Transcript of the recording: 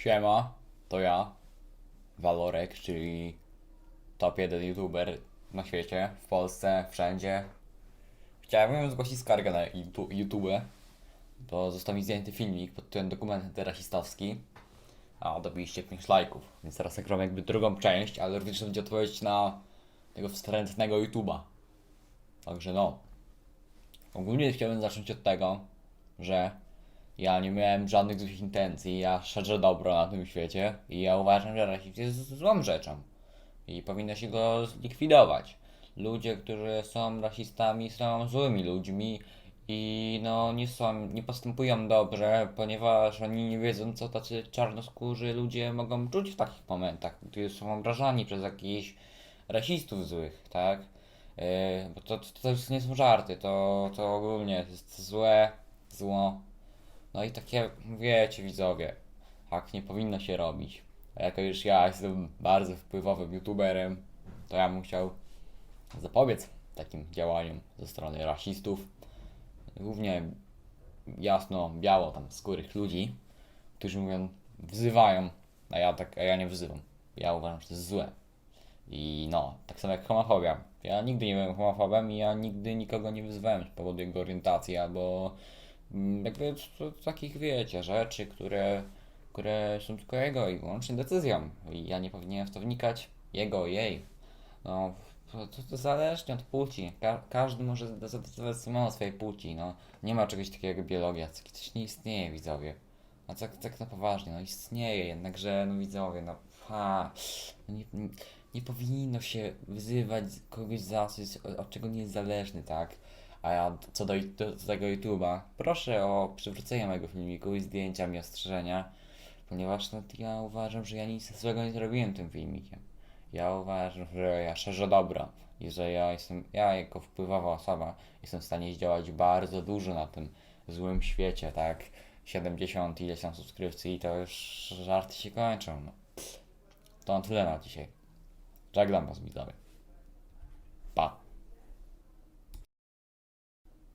Siema, to ja, Valorek, czyli top 1 youtuber na świecie, w Polsce, wszędzie. Chciałem zgłosić skargę na YouTube- bo został mi zdjęty filmik pod tytułem dokument antyrasistowski, a dobiliście 5 lajków, więc teraz nagrałem jakby drugą część, ale również będzie odpowiedź na tego wstrętnego YouTuba. Także no. Ogólnie chciałbym zacząć od tego, że ja nie miałem żadnych złych intencji, ja szerzę dobro na tym świecie i ja uważam, że rasizm jest złą rzeczą i powinno się go zlikwidować. Ludzie, którzy są rasistami, są złymi ludźmi i no nie są, nie postępują dobrze, ponieważ oni nie wiedzą, co tacy czarnoskórzy ludzie mogą czuć w takich momentach, gdy są obrażani przez jakichś rasistów złych, tak? Yy, bo to, to, to nie są żarty, to, to ogólnie jest złe, zło. No i takie, wiecie widzowie, tak nie powinno się robić. A jako już ja jestem bardzo wpływowym youtuberem, to ja bym chciał zapobiec takim działaniom ze strony rasistów. Głównie jasno, biało tam skórych ludzi, którzy mówią, wzywają, a ja tak, a ja nie wzywam. Ja uważam, że to jest złe. I no, tak samo jak homofobia. Ja nigdy nie byłem homofobem i ja nigdy nikogo nie wyzwałem z powodu jego orientacji albo jakby t- t- takich wiecie, rzeczy, które, które są tylko jego i wyłącznie decyzją. I ja nie powinienem w to wnikać, jego, jej. No, to, to, zależnie od płci. Ka- każdy może zadecydować samo o swojej płci. No, nie ma czegoś takiego jak biologia. Coś nie istnieje, widzowie. A tak, tak na poważnie, no istnieje, jednakże, no widzowie, no ha, no nie, nie, nie powinno się wyzywać kogoś za coś, od czego nie jest zależny, tak? A ja co do, do, do tego YouTube'a, proszę o przywrócenie mojego filmiku i zdjęcia mi ostrzeżenia, ponieważ no, ja uważam, że ja nic złego nie zrobiłem tym filmikiem. Ja uważam, że ja szerzę dobro i że ja jestem, ja jako wpływowa osoba jestem w stanie zdziałać bardzo dużo na tym złym świecie, tak? 70 ileś tam subskrypcji i to już żarty się kończą. No. To na tyle na dzisiaj. Żegnam was widzowie.